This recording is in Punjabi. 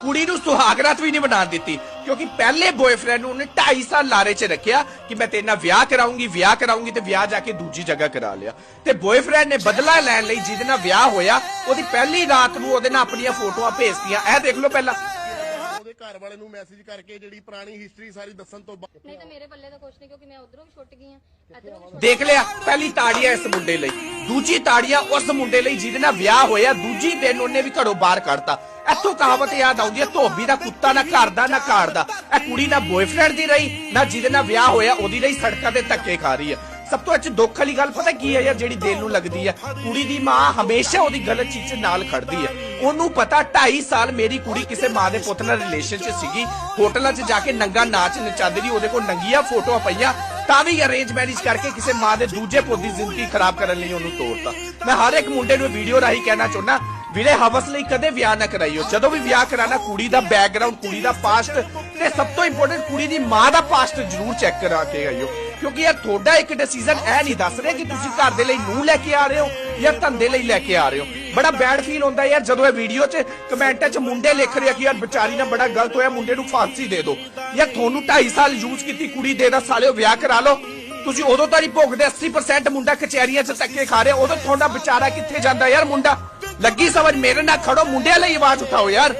ਕੁੜੀ ਨੂੰ ਸੁਹਾਗਰਾਤ ਵੀ ਨਹੀਂ ਬਣਾ ਦਿੱਤੀ, ਕਿਉਂਕਿ ਪਹਿਲੇ ਬॉयਫ੍ਰੈਂਡ ਨੂੰ ਉਹਨੇ 2.5 ਸਾਲ ਲਾਰੇ 'ਚ ਰੱਖਿਆ ਕਿ ਮੈਂ ਤੇਰੇ ਨਾਲ ਵਿਆਹ ਕਰਾਉਂਗੀ ਵਿਆਹ ਕਰਾਉਂਗੀ ਤੇ ਵਿਆਹ ਜਾ ਕੇ ਦੂਜੀ ਜਗ੍ਹਾ ਕਰਾ ਲਿਆ। ਤੇ ਬॉयਫ੍ਰੈਂਡ ਨੇ ਬਦਲਾ ਲੈਣ ਲਈ ਜਿਹਦੇ ਨਾਲ ਵਿਆਹ ਹੋਇਆ, ਉਹਦੀ ਪਹਿਲੀ ਰਾਤ ਨੂੰ ਉਹਦੇ ਨਾਲ ਆਪਣੀਆਂ ਫੋਟੋਆਂ ਭੇਜਤੀਆਂ। ਇਹ ਦੇਖ ਲਓ ਪਹਿਲਾਂ। ਘਰ ਵਾਲੇ ਨੂੰ ਮੈਸੇਜ ਕਰਕੇ ਜਿਹੜੀ ਪੁਰਾਣੀ ਹਿਸਟਰੀ ਸਾਰੀ ਦੱਸਣ ਤੋਂ ਬਾਅਦ ਨਹੀਂ ਤਾਂ ਮੇਰੇ ਪੱਲੇ ਤਾਂ ਕੁਛ ਨਹੀਂ ਕਿਉਂਕਿ ਮੈਂ ਉਧਰੋਂ ਵੀ ਛੁੱਟ ਗਈ ਆ ਇਧਰੋਂ ਵੀ ਦੇਖ ਲਿਆ ਪਹਿਲੀ ਤਾੜੀਆਂ ਇਸ ਮੁੰਡੇ ਲਈ। ਦੂਜੀ ਤਾੜੀਆਂ ਉਸ ਮੁੰਡੇ ਲਈ ਜਿਹਦੇ ਨਾਲ ਵਿਆਹ ਹੋਇਆ ਦੂਜੀ ਦਿਨ ਉਹਨੇ ਵੀ ਘਰੋਂ ਬਾਹਰ ਕੱਢਤਾ। ਇੱਥੋਂ ਕਹਾਵਤ ਯਾਦ ਆਉਂਦੀ ਹੈ ਧੋਬੀ ਦਾ ਕੁੱਤਾ ਨਾ ਘਰ ਦਾ ਨਾ ਘਾੜ ਦਾ। ਇਹ ਕੁੜੀ ਨਾ ਬॉयਫ੍ਰੈਂਡ ਦੀ ਰਹੀ ਨਾ ਜਿਹਦੇ ਨਾਲ ਵਿਆਹ ਹੋਇਆ ਉਹਦੀ ਲਈ ਸੜਕਾਂ ਤੇ ਧੱਕੇ ਖਾ ਰਹੀ ਹੈ। ਸਭ ਤੋਂ ਅੱਛੀ ਦੁੱਖ ਵਾਲੀ ਗੱਲ ਪਤਾ ਕੀ ਹੈ ਯਾਰ ਜਿਹੜੀ ਦਿਲ ਨੂੰ ਲੱਗਦੀ ਹੈ। ਕੁੜੀ ਦੀ ਮਾਂ ਹਮੇਸ਼ਾ ਉਹਦੀ ਗਲਤ ਚੀਜ਼ 'ਚ ਨਾਲ ਖੜਦੀ ਹੈ। ਉਹਨੂੰ ਪਤਾ 2.5 ਸਾਲ ਮੇਰੀ ਕੁੜੀ ਕਿਸੇ ਮਾਂ ਦੇ ਪੁੱਤ ਨਾਲ ਰਿਲੇਸ਼ਨ 'ਚ ਸੀਗੀ। ਹੋਟਲਾਂ 'ਚ ਜਾ ਕੇ ਨੰਗਾ ਨਾਚ ਨਚਾਉਂਦੀ ਰਹੀ, ਉਹਦੇ ਕੋਲ ਨੰਗੀਆਂ ਫੋਟੋਆਂ ਪਈਆਂ। ਤਾਂ ਵੀ ਅਰੇਂਜ ਮੈਰਿਜ ਕਰਕੇ ਕਿਸੇ ਮਾਂ ਦੇ ਦੂਜੇ ਪੁੱਤ ਦੀ ਜ਼ਿੰਦਗੀ ਖਰਾਬ ਕਰਨ ਲਈ ਉਹਨੂੰ ਤੋੜਤਾ ਮੈਂ ਹਰ ਇੱਕ ਮੁੰਡੇ ਨੂੰ ਵੀਡੀਓ ਰਾਹੀਂ ਕਹਿਣਾ ਚਾਹੁੰਦਾ, ਵੀਰੇ, ਹਵਸ ਲਈ ਕਦੇ ਵਿਆਹ ਨਾ ਕਰਾਈਓ। ਜਦੋਂ ਵੀ ਵਿਆਹ ਕਰਾਣਾ ਕੁੜੀ ਦਾ ਬੈਕਗ੍ਰਾਉਂਡ ਕੁੜੀ ਦਾ ਪਾਸਟ ਤੇ ਸਭ ਤੋਂ ਇੰਪੋਰਟੈਂਟ ਕੁੜੀ ਦੀ ਮਾਂ ਦਾ ਪਾਸਟ ਜ਼ਰੂਰ ਚੈੱਕ ਕਰਾ ਕੇ ਆਈਓ ਕਿਉਂਕਿ ਇਹ ਤੁਹਾਡਾ ਇੱਕ ਡਿਸੀਜਨ ਇਹ ਨਹੀਂ ਦੱਸ ਰਿਹਾ ਕਿ ਤੁਸੀਂ ਘਰ ਦੇ ਲਈ ਨੂੰ ਲੈ ਕੇ ਆ ਰਹੇ ਹੋ ਜਾਂ ਧੰਦੇ ਲਈ ਲੈ ਕੇ ਆ ਰਹੇ ਹੋ। ਬੜਾ ਬੈਡ ਫੀਲ ਹੁੰਦਾ ਯਾਰ ਜਦੋਂ ਇਹ ਵੀਡੀਓ 'ਚ ਕਮੈਂਟਾਂ 'ਚ ਮੁੰਡੇ ਲਿਖ ਰਹੇ ਕਿ ਯਾਰ ਵਿਚਾਰੀ ਨਾਲ ਬੜਾ ਗਲਤ ਹੋਇਆ, ਮੁੰਡੇ ਨੂੰ ਫਾਂਸੀ ਦੇ ਦਿਓ। ਯਾਰ ਤੁਹਾਨੂੰ 2.5 ਸਾਲ ਯੂਜ਼ ਕੀਤੀ, ਕੁੜੀ ਦੇ ਦਾ ਸਾਲਿਓ ਵਿਆਹ ਕਰਾ ਲਓ। ਤੁਸੀਂ ਉਦੋਂ ਤਾਂ ਨਹੀਂ ਭੋਗਦੇ 80% ਮੁੰਡਾ ਕਚਹਿਰੀਆਂ 'ਚ ਧੱਕੇ ਖਾ ਰਿਹਾ, ਉਦੋਂ ਤੁਹਾਡਾ ਵਿਚਾਰਾ ਕਿੱਥੇ ਜਾਂਦਾ ਯਾਰ ਮੁੰਡਾ? ਲੱਗੀ ਸਮਝ ਮੇਰੇ ਨਾਲ ਖੜੋ, ਮੁੰਡਿਆਂ ਲਈ ਆਵਾਜ਼ ਉਠਾਓ ਯਾਰ।